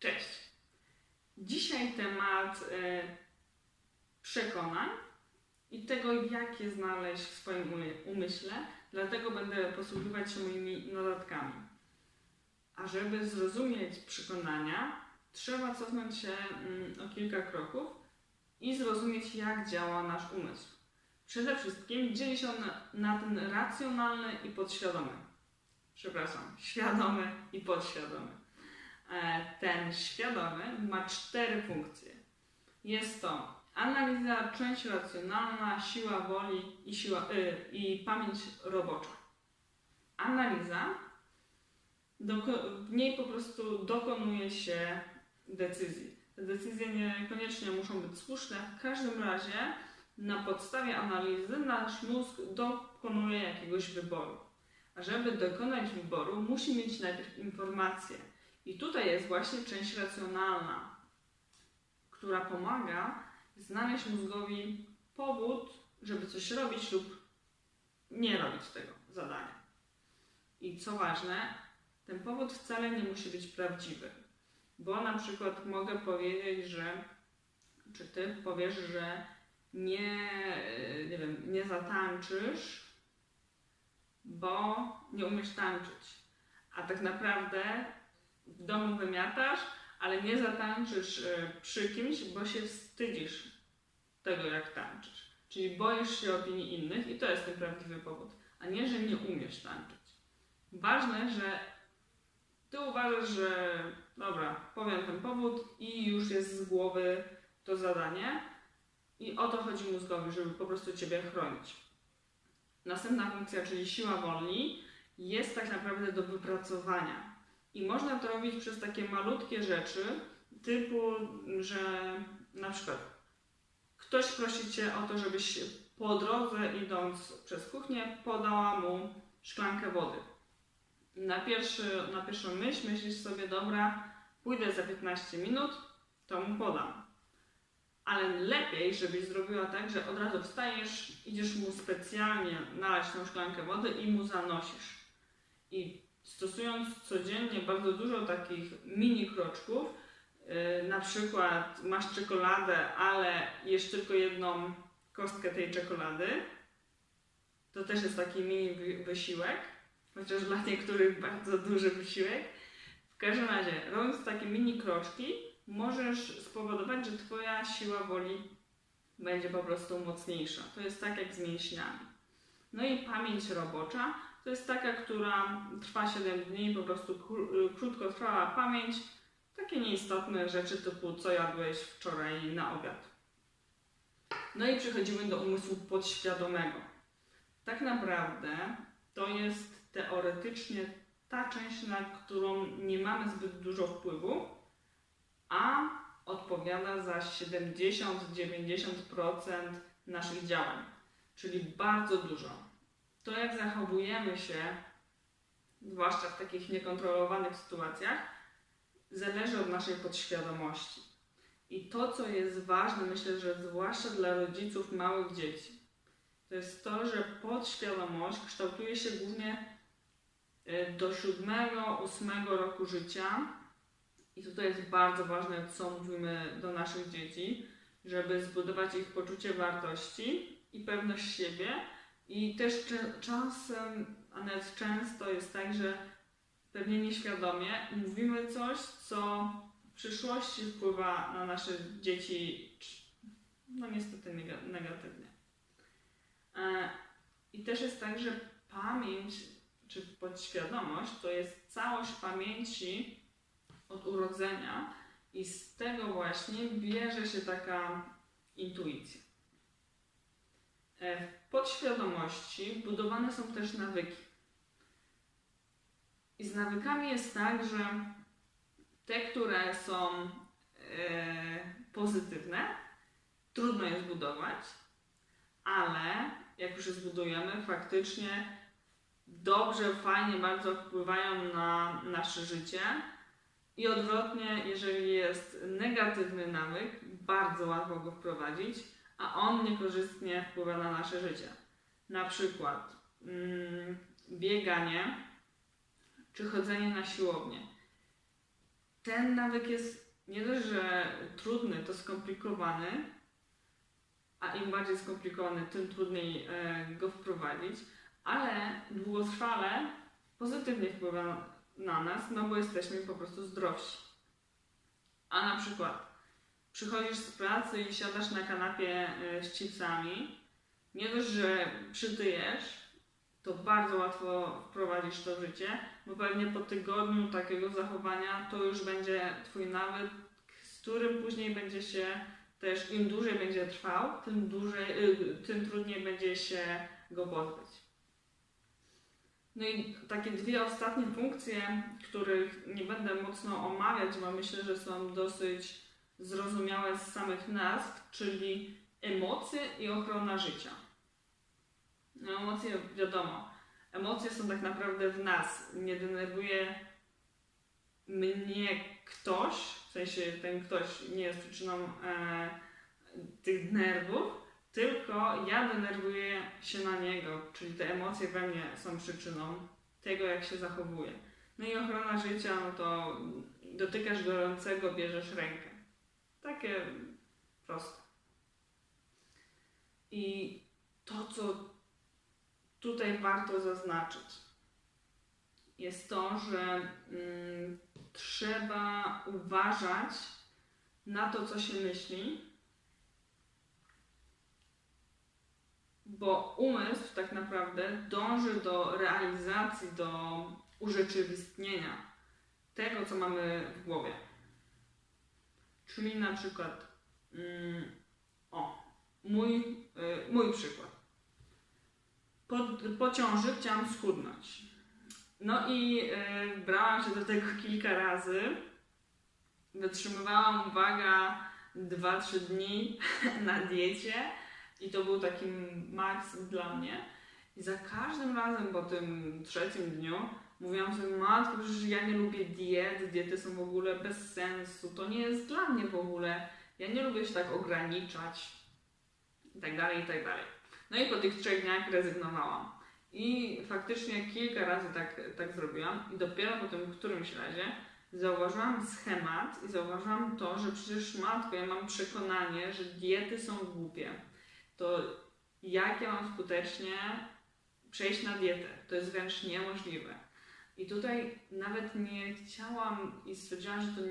Cześć! Dzisiaj temat e, przekonań i tego, jak je znaleźć w swoim umy- umyśle, dlatego będę posługiwać się moimi notatkami. A żeby zrozumieć przekonania, trzeba cofnąć się mm, o kilka kroków i zrozumieć, jak działa nasz umysł. Przede wszystkim dzieli się on na ten racjonalny i podświadomy. Przepraszam, świadomy i podświadomy. E, Ten świadomy ma cztery funkcje. Jest to analiza, część racjonalna, siła woli i, siła, y, i pamięć robocza. Analiza, w niej po prostu dokonuje się decyzji. Te decyzje niekoniecznie muszą być słuszne, w każdym razie na podstawie analizy nasz mózg dokonuje jakiegoś wyboru. A żeby dokonać wyboru, musi mieć najpierw informacje. I tutaj jest właśnie część racjonalna, która pomaga znaleźć mózgowi powód, żeby coś robić lub nie robić tego zadania. I co ważne, ten powód wcale nie musi być prawdziwy. Bo na przykład mogę powiedzieć, że czy ty powiesz, że nie, nie wiem, nie zatańczysz, bo nie umiesz tańczyć. A tak naprawdę w domu wymiatasz, ale nie zatańczysz e, przy kimś, bo się wstydzisz tego, jak tańczysz. Czyli boisz się opinii innych i to jest ten prawdziwy powód, a nie, że nie umiesz tańczyć. Ważne, że ty uważasz, że dobra, powiem ten powód i już jest z głowy to zadanie i o to chodzi mózgowi, żeby po prostu ciebie chronić. Następna funkcja, czyli siła woli, jest tak naprawdę do wypracowania. I można to robić przez takie malutkie rzeczy, typu, że na przykład ktoś prosi cię o to, żebyś po drodze idąc przez kuchnię podała mu szklankę wody. Na, pierwszy, na pierwszą myśl myślisz sobie, dobra, pójdę za 15 minut, to mu podam. Ale lepiej, żebyś zrobiła tak, że od razu wstajesz, idziesz mu specjalnie nalać tą szklankę wody i mu zanosisz. I stosując codziennie bardzo dużo takich mini kroczków, yy, na przykład masz czekoladę, ale jesz tylko jedną kostkę tej czekolady, to też jest taki mini wy- wysiłek, chociaż dla niektórych bardzo duży wysiłek. W każdym razie, robiąc takie mini kroczki, możesz spowodować, że Twoja siła woli będzie po prostu mocniejsza. To jest tak jak z mięśniami. No i pamięć robocza to jest taka, która trwa 7 dni, po prostu kró- krótkotrwała pamięć, takie nieistotne rzeczy typu co jadłeś wczoraj na obiad. No i przechodzimy do umysłu podświadomego. Tak naprawdę to jest teoretycznie ta część, na którą nie mamy zbyt dużo wpływu, a odpowiada za 70-90% naszych działań, czyli bardzo dużo. To, jak zachowujemy się, zwłaszcza w takich niekontrolowanych sytuacjach, zależy od naszej podświadomości. I to, co jest ważne, myślę, że zwłaszcza dla rodziców małych dzieci, to jest to, że podświadomość kształtuje się głównie y, do 7-8 roku życia. I tutaj jest bardzo ważne, co mówimy do naszych dzieci, żeby zbudować ich poczucie wartości i pewność siebie. I też czasem, a nawet często jest tak, że pewnie nieświadomie mówimy coś, co w przyszłości wpływa na nasze dzieci, no niestety nega- negatywnie. E, I też jest tak, że pamięć czy podświadomość to jest całość pamięci od urodzenia i z tego właśnie bierze się taka intuicja. E, W podświadomości budowane są też nawyki. I z nawykami jest tak, że te, które są e, pozytywne, trudno je zbudować, ale jak już je zbudujemy, faktycznie dobrze, fajnie, bardzo wpływają na nasze życie. I odwrotnie, jeżeli jest negatywny nawyk, bardzo łatwo go wprowadzić, a on niekorzystnie wpływa na nasze życie. Na przykład mm, bieganie czy chodzenie na siłownię. ten nawyk jest nie dość, że trudny, to skomplikowany, a im bardziej skomplikowany, tym trudniej e, go wprowadzić, ale długotrwale pozytywnie wpływa na nas, no bo jesteśmy po prostu zdrowsi. A na przykład przychodzisz z pracy i siadasz na kanapie e, z chipsami, nie dość, że przytyjesz, to bardzo łatwo wprowadzisz to w życie, bo pewnie po tygodniu takiego zachowania to już będzie Twój nawyk, z którym później będzie się też, im dłużej będzie trwał, tym, dłużej, y, tym trudniej będzie się go pozbyć. No i takie dwie ostatnie funkcje, których nie będę mocno omawiać, bo myślę, że są dosyć zrozumiałe z samych nazw, czyli emocje i ochrona życia. No, emocje, wiadomo, emocje są tak naprawdę w nas. Nie denerwuje mnie ktoś, w sensie ten ktoś nie jest przyczyną e, tych nerwów, tylko ja denerwuję się na niego, czyli te emocje we mnie są przyczyną tego, jak się zachowuje. No i ochrona życia, no to dotykasz gorącego, bierzesz rękę. Takie proste. I to, co tutaj warto zaznaczyć, jest to, że mm, trzeba uważać na to, co się myśli, bo umysł tak naprawdę dąży do realizacji, do urzeczywistnienia tego, co mamy w głowie. Czyli na przykład, mm, o, mój, y, mój przykład. Po, po ciąży chciałam schudnąć. No i y, brałam się do tego kilka razy. Wytrzymywałam, uwaga, 2-3 dni na diecie i to był taki maks dla mnie. I za każdym razem po tym trzecim dniu mówiłam sobie, matko, przecież ja nie lubię diet, diety są w ogóle bez sensu, to nie jest dla mnie w ogóle. Ja nie lubię się tak ograniczać i tak dalej, i tak dalej. No i po tych trzech dniach rezygnowałam. I faktycznie kilka razy tak, tak zrobiłam i dopiero po tym którymś razie zauważyłam schemat i zauważyłam to, że przecież matko, ja mam przekonanie, że diety są głupie. To jak ja mam skutecznie przejść na dietę? To jest wręcz niemożliwe. I tutaj nawet nie chciałam i stwierdziłam, że to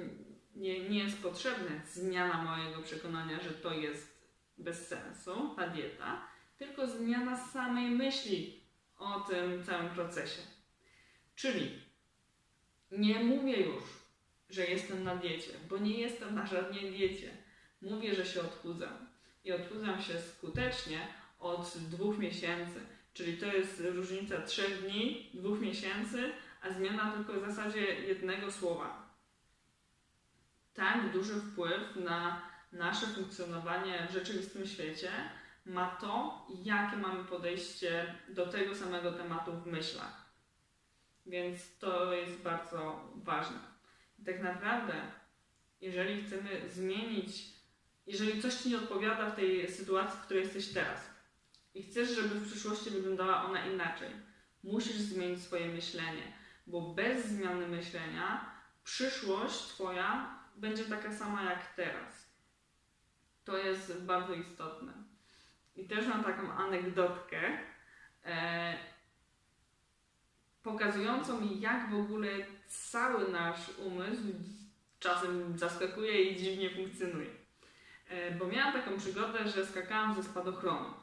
nie, nie jest potrzebne zmiana mojego przekonania, że to jest bez sensu, ta dieta, tylko zmiana samej myśli o tym całym procesie. Czyli nie mówię już, że jestem na diecie, bo nie jestem na żadnej diecie. Mówię, że się odchudzam. I odchudzam się skutecznie od dwóch miesięcy. Czyli to jest różnica trzech dni, dwóch miesięcy, a zmiana tylko w zasadzie jednego słowa. Tak duży wpływ na nasze funkcjonowanie w rzeczywistym świecie ma to, jakie mamy podejście do tego samego tematu w myślach. Więc to jest bardzo ważne. I tak naprawdę, jeżeli chcemy zmienić, jeżeli coś Ci nie odpowiada w tej sytuacji, w której jesteś teraz i chcesz, żeby w przyszłości wyglądała ona inaczej, musisz zmienić swoje myślenie, bo bez zmiany myślenia przyszłość Twoja będzie taka sama jak teraz. To jest bardzo istotne. I też mam taką anegdotkę e, pokazującą mi, jak w ogóle cały nasz umysł czasem zaskakuje i dziwnie funkcjonuje. E, bo miałam taką przygodę, że skakałam ze spadochronu.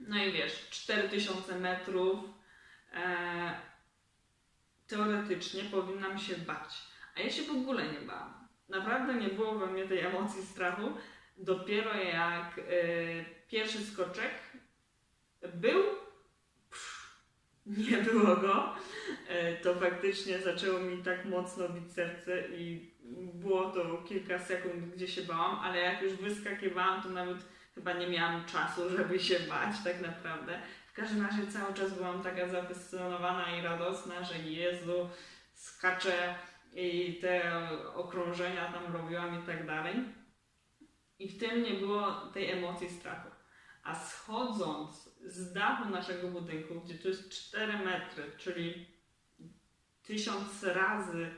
No i wiesz, 4000 metrów. E, teoretycznie powinnam się bać. A ja się w ogóle nie bałam. Naprawdę nie było we mnie tej emocji strachu. Dopiero jak y, pierwszy skoczek był, pff, nie było go, y, to faktycznie zaczęło mi tak mocno bić serce i było to kilka sekund, gdzie się bałam, ale jak już wyskakiwałam, to nawet chyba nie miałam czasu, żeby się bać tak naprawdę. W każdym razie cały czas byłam taka zafascynowana i radosna, że Jezu, skaczę i te okrążenia tam robiłam i tak dalej. I w tym nie było tej emocji strachu. A schodząc z dachu naszego budynku, gdzie to jest 4 metry, czyli tysiąc razy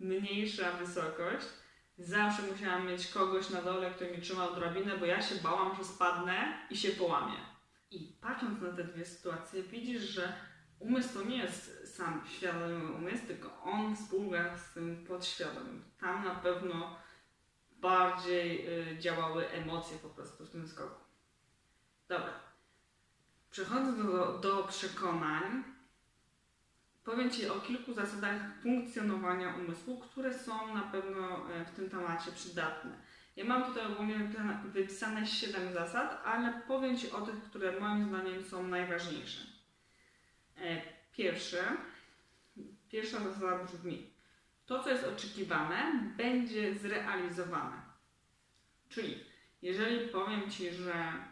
mniejsza wysokość. Zawsze musiałam mieć kogoś na dole, kto mi trzymał drabinę, bo ja się bałam, że spadnę i się połamię. I patrząc na te dwie sytuacje, widzisz, że umysł to nie jest sam świadomy umysł, tylko on współgra z tym podświadomym. Tam na pewno bardziej y, działały emocje po prostu w tym skoku. Dobra. Przechodząc do, do przekonań, powiem Ci o kilku zasadach funkcjonowania umysłu, które są na pewno e, w tym temacie przydatne. Ja mam tutaj ogólnie wypisane- wypisane 7 zasad, ale powiem Ci o tych, które moim zdaniem są najważniejsze. E, Pierwsze, pierwsza zasada brzmi: to, co jest oczekiwane, będzie zrealizowane. Czyli, jeżeli powiem Ci, że e,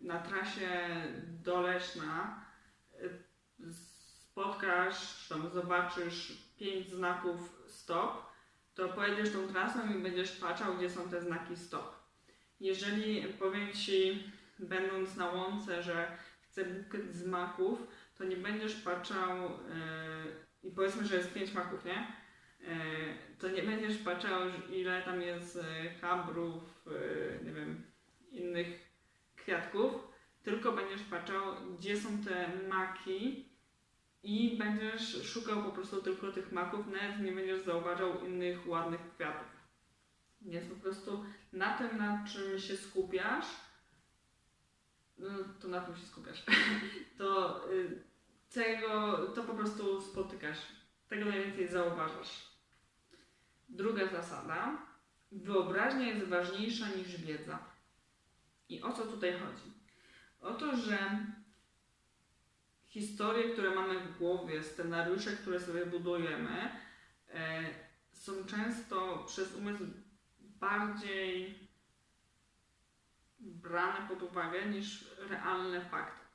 na trasie do Leszna e, spotkasz, tam zobaczysz pięć znaków stop, to pojedziesz tą trasą i będziesz patrzał, gdzie są te znaki stop. Jeżeli powiem Ci, będąc na łące, że chcę bukiet z maków, to nie będziesz patrzał yy, i powiedzmy, że jest pięć maków, nie? Yy, to nie będziesz patrzał, ile tam jest yy, chabrów, yy, nie wiem, innych kwiatków, tylko będziesz patrzał, gdzie są te maki i będziesz szukał po prostu tylko tych maków, nawet nie będziesz zauważał innych ładnych kwiatów. Więc po prostu na tym, na czym się skupiasz, no, to na tym się skupiasz, to y, tego, to po prostu spotykasz. Tego najwięcej zauważasz. Druga zasada. Wyobraźnia jest ważniejsza niż wiedza. I o co tutaj chodzi? O to, że historie, które mamy w głowie, scenariusze, które sobie budujemy, e, są często przez umysł bardziej brane pod uwagę niż realne fakty.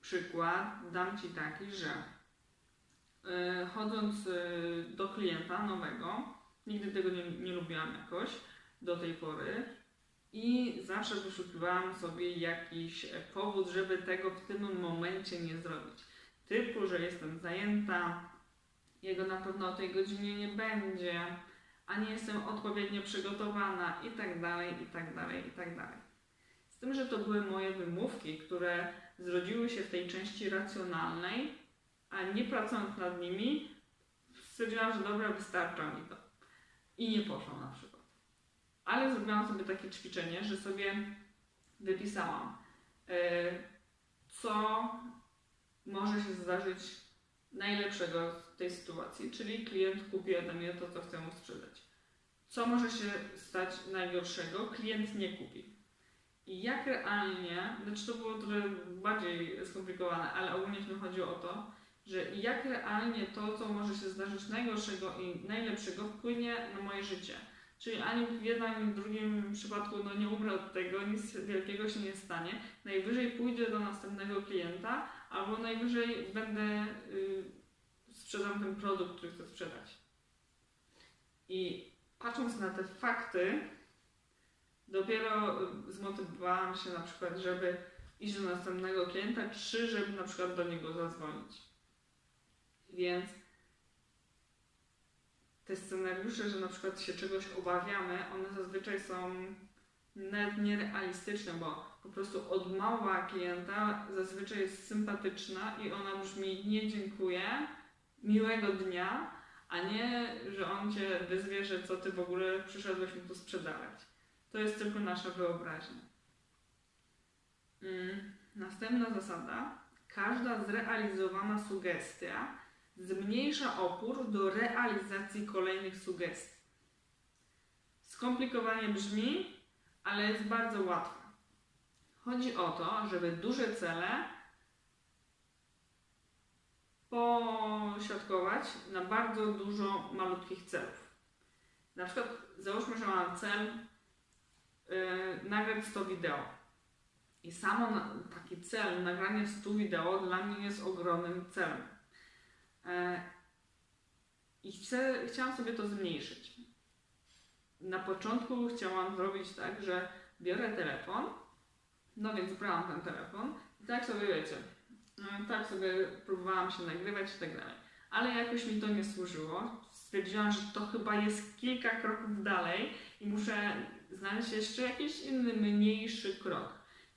Przykład dam Ci taki, że e, chodząc e, do klienta nowego, nigdy tego nie, nie lubiłam jakoś do tej pory, i zawsze wyszukiwałam sobie jakiś powód, żeby tego w tym momencie nie zrobić. Typu, że jestem zajęta, jego na pewno o tej godzinie nie będzie, a nie jestem odpowiednio przygotowana i tak dalej, i tak dalej, i tak dalej. Z tym, że to były moje wymówki, które zrodziły się w tej części racjonalnej, a nie pracując nad nimi, stwierdziłam, że dobra, wystarcza mi to. I nie poszłam na przykład. Ale zrobiłam sobie takie ćwiczenie, że sobie wypisałam, yy, co może się zdarzyć najlepszego w tej sytuacji, czyli klient kupi ode mnie to, co chcę mu sprzedać. Co może się stać najgorszego? Klient nie kupi. I jak realnie, znaczy to było trochę bardziej skomplikowane, ale ogólnie tym chodziło o to, że jak realnie to, co może się zdarzyć najgorszego i najlepszego, wpłynie na moje życie. Czyli ani w jednym, ani w drugim przypadku no, nie umrę od tego, nic wielkiego się nie stanie. Najwyżej pójdę do następnego klienta, albo najwyżej będę y, sprzedam ten produkt, który chcę sprzedać. I patrząc na te fakty, dopiero y, zmotywowałam się na przykład, żeby iść do następnego klienta, czy żeby na przykład do niego zadzwonić. Więc te scenariusze, że na przykład się czegoś obawiamy, one zazwyczaj są nawet nierealistyczne, bo po prostu odmowa klienta zazwyczaj jest sympatyczna i ona brzmi nie dziękuję, miłego dnia, a nie, że on cię wyzwie, że co ty w ogóle przyszedłeś mi tu sprzedawać. To jest tylko nasza wyobraźnia. Mm. Następna zasada. Każda zrealizowana sugestia zmniejsza opór do realizacji kolejnych sugestii. Skomplikowanie brzmi, ale jest bardzo łatwe. Chodzi o to, żeby duże cele posiadkować na bardzo dużo malutkich celów. Na przykład załóżmy, że mam cel yy, nagrać 100 wideo. I samo taki cel, nagranie 100 wideo dla mnie jest ogromnym celem. Chcę, chciałam sobie to zmniejszyć. Na początku chciałam zrobić tak, że biorę telefon, no więc brałam ten telefon i tak sobie wiecie, e, tak sobie próbowałam się nagrywać i tak dalej. ale jakoś mi to nie służyło. Stwierdziłam, że to chyba jest kilka kroków dalej i muszę znaleźć jeszcze jakiś inny, mniejszy krok.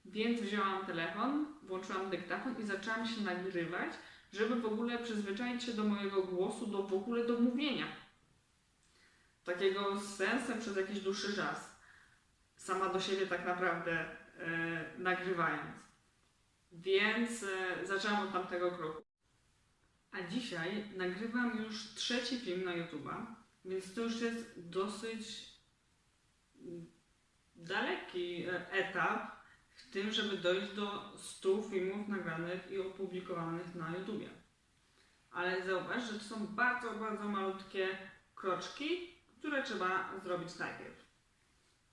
Więc wzięłam telefon, włączyłam dyktafon i zaczęłam się nagrywać, żeby w ogóle przyzwyczaić się do mojego głosu, do w ogóle do mówienia. Takiego z sensem przez jakiś dłuższy czas. Sama do siebie tak naprawdę e, nagrywając. Więc e, zaczęłam od tamtego kroku. A dzisiaj nagrywam już trzeci film na YouTube'a, więc to już jest dosyć mm, daleki e, etap w tym, żeby dojść do 100 filmów nagranych i opublikowanych na YouTubie. Ale zauważ, że to są bardzo, bardzo malutkie kroczki, które trzeba zrobić najpierw.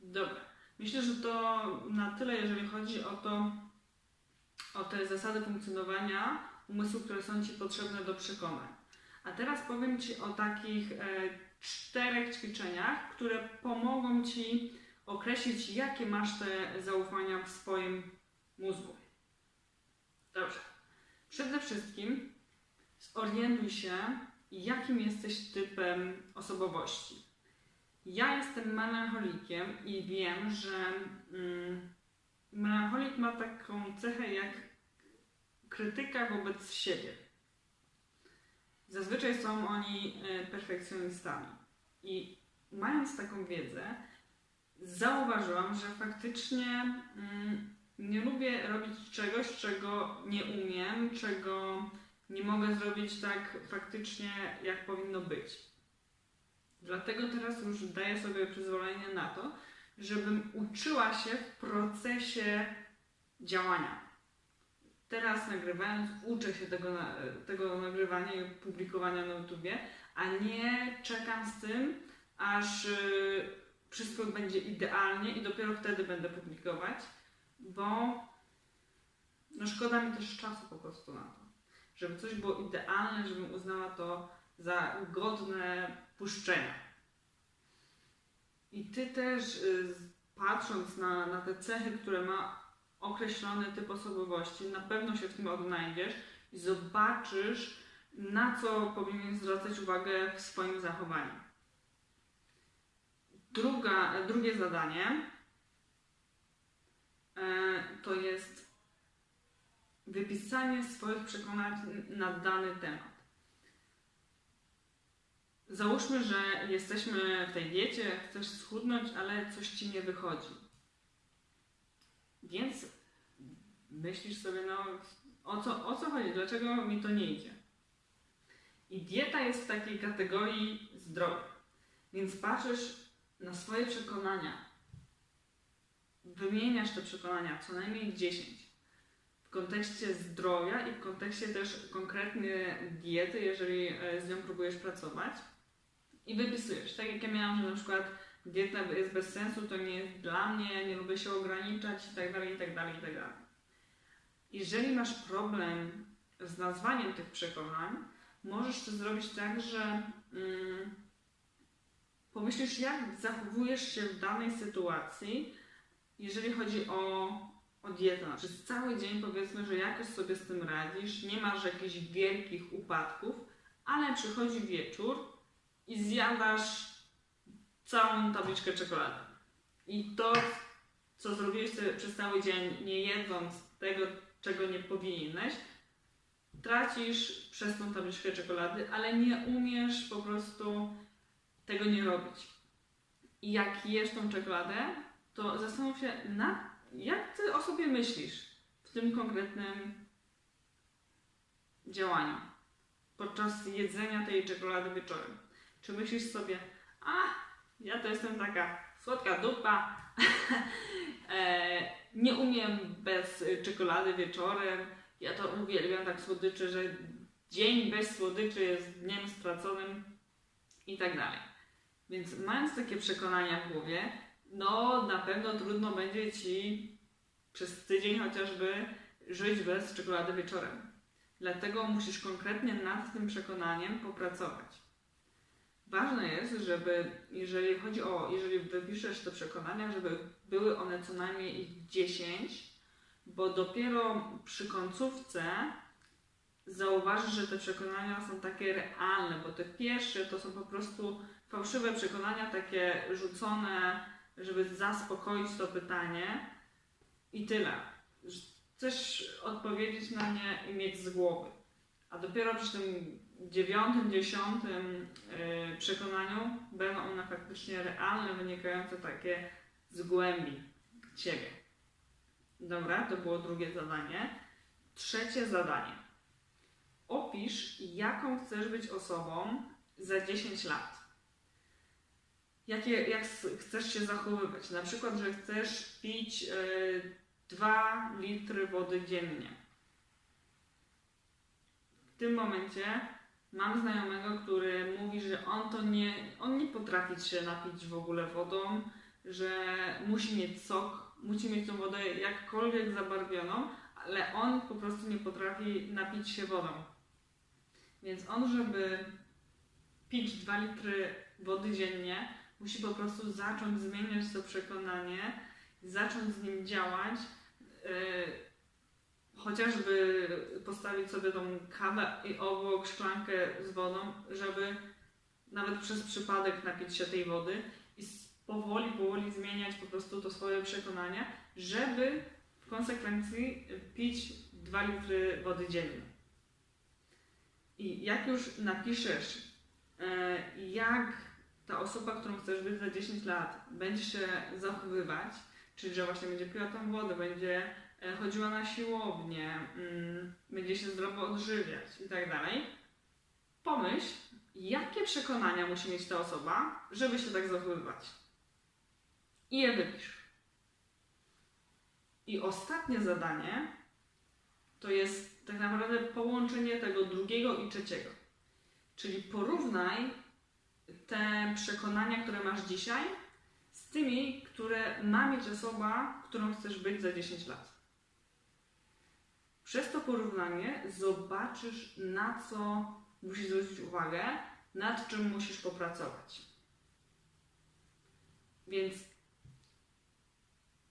Dobra. Myślę, że to na tyle, jeżeli chodzi o to, o te zasady funkcjonowania umysłu, które są Ci potrzebne do przekonań. A teraz powiem Ci o takich e, czterech ćwiczeniach, które pomogą Ci określić, jakie masz te zaufania w swoim mózgu. Dobrze. Przede wszystkim zorientuj się, jakim jesteś typem osobowości. Ja jestem melancholikiem i wiem, że mm, melancholik ma taką cechę jak krytyka wobec siebie. Zazwyczaj są oni e, perfekcjonistami. I mając taką wiedzę, zauważyłam, że faktycznie mm, nie lubię robić czegoś, czego nie umiem, czego nie mogę zrobić tak faktycznie, jak powinno być. Dlatego teraz już daję sobie przyzwolenie na to, żebym uczyła się w procesie działania. Teraz nagrywając, uczę się tego, tego nagrywania i publikowania na YouTubie, a nie czekam z tym, aż y, wszystko będzie idealnie i dopiero wtedy będę publikować, bo no szkoda mi też czasu po prostu na to. Żeby coś było idealne, żebym uznała to za godne puszczenia. I ty też y, patrząc na, na te cechy, które ma określony typ osobowości, na pewno się w tym odnajdziesz i zobaczysz, na co powinien zwracać uwagę w swoim zachowaniu. Druga, drugie zadanie e, to jest wypisanie swoich przekonań na dany temat. Załóżmy, że jesteśmy w tej diecie, chcesz schudnąć, ale coś ci nie wychodzi. Więc myślisz sobie, no o co, o co chodzi, dlaczego mi to nie idzie? I dieta jest w takiej kategorii zdrowia. Więc patrzysz na swoje przekonania, wymieniasz te przekonania, co najmniej 10 w kontekście zdrowia i w kontekście też konkretnie diety, jeżeli e, z nią próbujesz pracować i wypisujesz. Tak jak ja miałam, że na przykład dieta jest bez sensu, to nie jest dla mnie, nie lubię się ograniczać i tak dalej, i tak dalej, i tak dalej. Jeżeli masz problem z nazwaniem tych przekonań, możesz to zrobić tak, że mm, pomyślisz, jak zachowujesz się w danej sytuacji, jeżeli chodzi o, o dietę. Przez cały dzień powiedzmy, że jakoś sobie z tym radzisz, nie masz jakichś wielkich upadków, ale przychodzi wieczór i zjadasz całą tabliczkę czekolady. I to, co zrobiłeś przez cały dzień, nie jedząc tego, czego nie powinieneś, tracisz przez tą tabliczkę czekolady, ale nie umiesz po prostu tego nie robić. I jak jesz tą czekoladę, to zastanów się, na, jak ty o sobie myślisz w tym konkretnym działaniu podczas jedzenia tej czekolady wieczorem. Czy myślisz sobie, a ja to jestem taka słodka dupa, e, nie umiem bez czekolady wieczorem, ja to uwielbiam tak słodycze, że dzień bez słodyczy jest dniem straconym i tak dalej. Więc mając takie przekonania w głowie, no na pewno trudno będzie Ci przez tydzień chociażby żyć bez czekolady wieczorem. Dlatego musisz konkretnie nad tym przekonaniem popracować. Ważne jest, żeby, jeżeli chodzi o, jeżeli wypiszesz te przekonania, żeby były one co najmniej ich 10, bo dopiero przy końcówce zauważysz, że te przekonania są takie realne, bo te pierwsze to są po prostu fałszywe przekonania, takie rzucone, żeby zaspokoić to pytanie i tyle. Chcesz odpowiedzieć na nie i mieć z głowy. A dopiero przy tym dziewiątym, dziesiątym yy, przekonaniu będą one faktycznie realne, wynikające takie z głębi ciebie. Dobra, to było drugie zadanie. Trzecie zadanie. Opisz, jaką chcesz być osobą za 10 lat. Jakie, jak chcesz się zachowywać? Na przykład, że chcesz pić yy, 2 litry wody dziennie. W tym momencie mam znajomego, który mówi, że on to nie, on nie potrafi się napić w ogóle wodą, że musi mieć sok, musi mieć tą wodę jakkolwiek zabarwioną, ale on po prostu nie potrafi napić się wodą. Więc on, żeby pić 2 litry wody dziennie, musi po prostu zacząć zmieniać to przekonanie, zacząć z nim działać, yy, chociażby postawić sobie tą kawę i obok szklankę z wodą, żeby nawet przez przypadek napić się tej wody i powoli, powoli zmieniać po prostu to swoje przekonanie, żeby w konsekwencji pić 2 litry wody dziennie. I jak już napiszesz, yy, jak ta osoba, którą chcesz być za 10 lat, będzie się zachowywać, czyli że właśnie będzie piła tą wodę, będzie e, chodziła na siłownię, mm, będzie się zdrowo odżywiać i tak dalej, pomyśl, jakie przekonania musi mieć ta osoba, żeby się tak zachowywać. I je wypisz. I ostatnie zadanie to jest tak naprawdę połączenie tego drugiego i trzeciego. Czyli porównaj te przekonania, które masz dzisiaj, z tymi, które ma mieć osoba, którą chcesz być za 10 lat. Przez to porównanie zobaczysz, na co musisz zwrócić uwagę, nad czym musisz popracować. Więc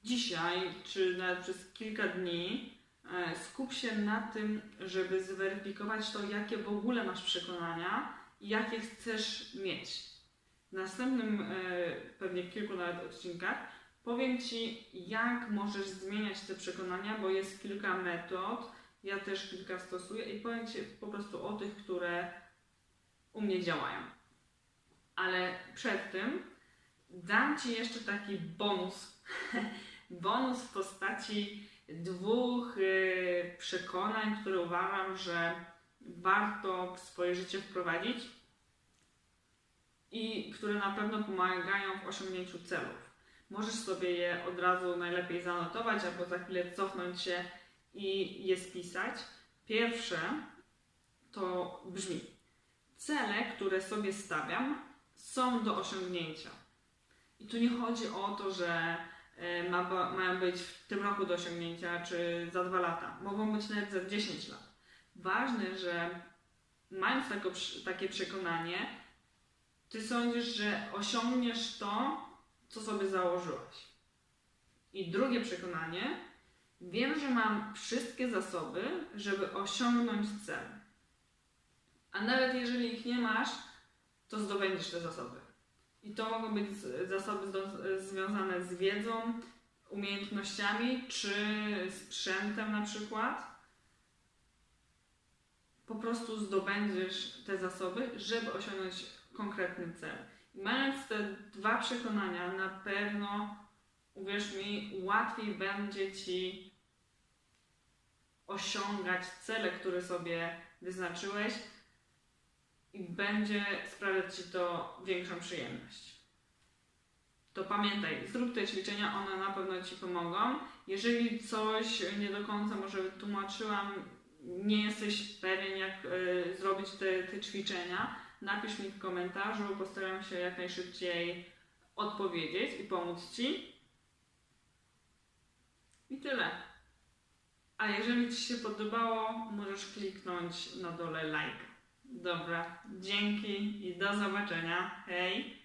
dzisiaj, czy nawet przez kilka dni, e, skup się na tym, żeby zweryfikować to, jakie w ogóle masz przekonania jakie chcesz mieć. W następnym, e, pewnie kilku nawet odcinkach, powiem Ci, jak możesz zmieniać te przekonania, bo jest kilka metod, ja też kilka stosuję i powiem Ci po prostu o tych, które u mnie działają. Ale przed tym dam Ci jeszcze taki bonus. bonus w postaci dwóch e, przekonań, które uważam, że warto w swoje życie wprowadzić i które na pewno pomagają w osiągnięciu celów. Możesz sobie je od razu najlepiej zanotować albo za chwilę cofnąć się i je spisać. Pierwsze to brzmi: Cele, które sobie stawiam, są do osiągnięcia. I tu nie chodzi o to, że e, ma, mają być w tym roku do osiągnięcia, czy za dwa lata. Mogą być nawet za 10 lat. Ważne, że mając takie przekonanie, ty sądzisz, że osiągniesz to, co sobie założyłaś. I drugie przekonanie, wiem, że mam wszystkie zasoby, żeby osiągnąć cel. A nawet jeżeli ich nie masz, to zdobędziesz te zasoby. I to mogą być zasoby związane z wiedzą, umiejętnościami czy sprzętem na przykład. Po prostu zdobędziesz te zasoby, żeby osiągnąć konkretny cel. I mając te dwa przekonania, na pewno, uwierz mi, łatwiej będzie Ci osiągać cele, które sobie wyznaczyłeś i będzie sprawiać Ci to większą przyjemność. To pamiętaj, zrób te ćwiczenia, one na pewno Ci pomogą. Jeżeli coś nie do końca może wytłumaczyłam, nie jesteś pewien, jak y, zrobić te, te ćwiczenia, napisz mi w komentarzu, postaram się jak najszybciej odpowiedzieć i pomóc Ci. I tyle. A jeżeli Ci się podobało, możesz kliknąć na dole like. Dobra, dzięki i do zobaczenia. Hej!